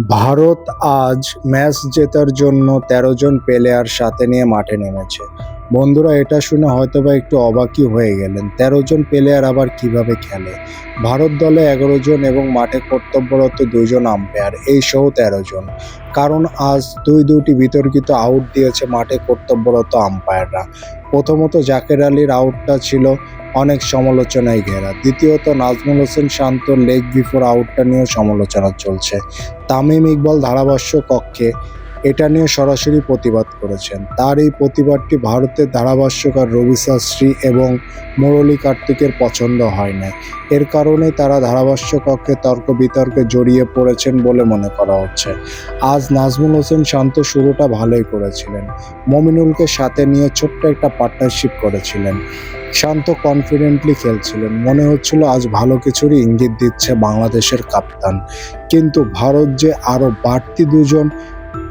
ভারত আজ ম্যাচ জেতার জন্য তেরো জন প্লেয়ার সাথে নিয়ে মাঠে নেমেছে। বন্ধুরা, এটা শুনে হয়তোবা একটু অবাকই হয়ে গেলেন। তেরো জন প্লেয়ার আবার কীভাবে খেলে? ভারত দলে এগারো জন এবং মাঠে কর্তব্যরত দুজন আম্পায়ার এই সহ তেরো জন। কারণ আজ দুই দুটি বিতর্কিত আউট দিয়েছে মাঠে কর্তব্যরত আম্পায়াররা প্রথমত জাকের আলীর আউটটা ছিল অনেক সমালোচনায় ঘেরা। দ্বিতীয়ত, নাজমুল হোসেন শান্ত লেগ বিফোর আউটটা নিয়েও সমালোচনা চলছে। তামিম ইকবল ধারাভাষ্য কক্ষে এটা নিয়ে সরাসরি প্রতিবাদ করেছেন। তার এই প্রতিবাদটি ভারতের ধারাভাষ্যকার রবি শাস্ত্রী এবং মুরলী কার্তিকের পছন্দ হয় না এর কারণে তারা ধারাভাষ্যকক্ষে তর্ক বিতর্কে জড়িয়ে পড়েছেন বলে মনে করা হচ্ছে। আজ নাজমুল হোসেন শান্ত শুরুটা ভালোই করেছিলেন। মমিনুলকে সাথে নিয়ে ছোট্ট একটা পার্টনারশিপ করেছিলেন। শান্ত কনফিডেন্টলি খেলছিলেন। মনে হচ্ছিল আজ ভালো কিছুরই ইঙ্গিত দিচ্ছে বাংলাদেশের কাপ্তান। কিন্তু ভারত যে আরও বাড়তি দুজন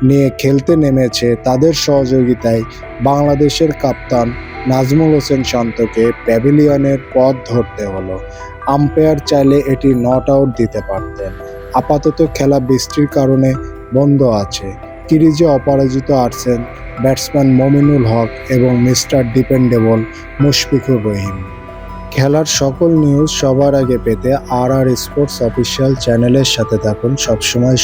নিয়ে খেলতে নেমেছে তাদের সহযোগিতায় বাংলাদেশের কাপ্তান নাজমুল হোসেন শান্তকে প্যাভিলিয়নের পথ ধরতে হলো। আম্পায়ার চাইলে এটি নট আউট দিতে পারতেন। আপাতত খেলা বৃষ্টির কারণে বন্ধ আছে। কিরিজে অপরাজিত আছেন ব্যাটসম্যান মমিনুল হক এবং মিস্টার ডিপেন্ডেবল মুশফিকুর রহিম। খেলার সকল নিউজ সবার আগে পেতে আর আর স্পোর্টস অফিসিয়াল চ্যানেলের সাথে থাকুন। সবসময়